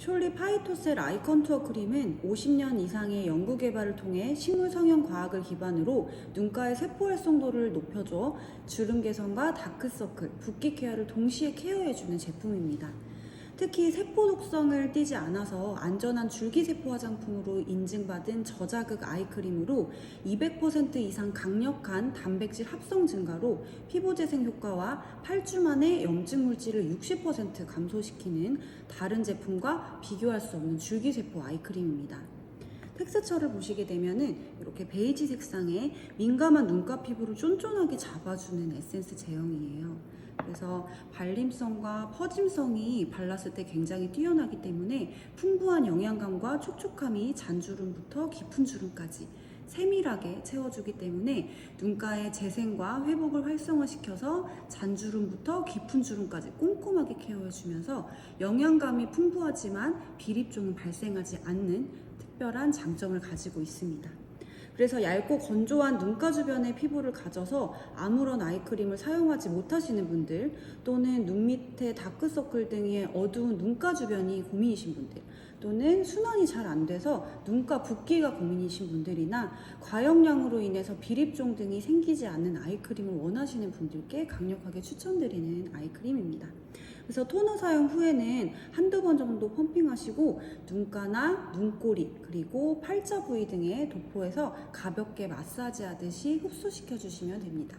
숄리 파이토셀 아이 컨 투어 크림은 50년 이상의 연구 개발을 통해 식물 성형 과학을 기반으로 눈가의 세포 활성도를 높여줘 주름 개선과 다크서클, 붓기 케어를 동시에 케어해주는 제품입니다. 특히 세포 독성을 띠지 않아서 안전한 줄기세포 화장품으로 인증받은 저자극 아이크림으로 200% 이상 강력한 단백질 합성 증가로 피부 재생 효과와 8주 만에 염증 물질을 60% 감소시키는 다른 제품과 비교할 수 없는 줄기세포 아이크림입니다. 텍스처를 보시게 되면은 이렇게 베이지 색상의 민감한 눈가 피부를 쫀쫀하게 잡아주는 에센스 제형이에요. 그래서 발림성과 퍼짐성이 발랐을 때 굉장히 뛰어나기 때문에 풍부한 영양감과 촉촉함이 잔주름부터 깊은 주름까지 세밀하게 채워주기 때문에 눈가의 재생과 회복을 활성화시켜서 잔주름부터 깊은 주름까지 꼼꼼하게 케어해주면서 영양감이 풍부하지만 비립종은 발생하지 않는 특별한 장점을 가지고 있습니다. 그래서 얇고 건조한 눈가 주변의 피부를 가져서 아무런 아이크림을 사용하지 못하시는 분들 또는 눈 밑에 다크서클 등의 어두운 눈가 주변이 고민이신 분들 또는 순환이 잘 안 돼서 눈가 붓기가 고민이신 분들이나 과용량으로 인해서 비립종 등이 생기지 않는 아이크림을 원하시는 분들께 강력하게 추천드리는 아이크림입니다. 그래서 토너 사용 후에는 한두 번 정도 펌핑하시고 눈가나 눈꼬리 그리고 팔자 부위 등에 도포해서 가볍게 마사지 하듯이 흡수시켜 주시면 됩니다.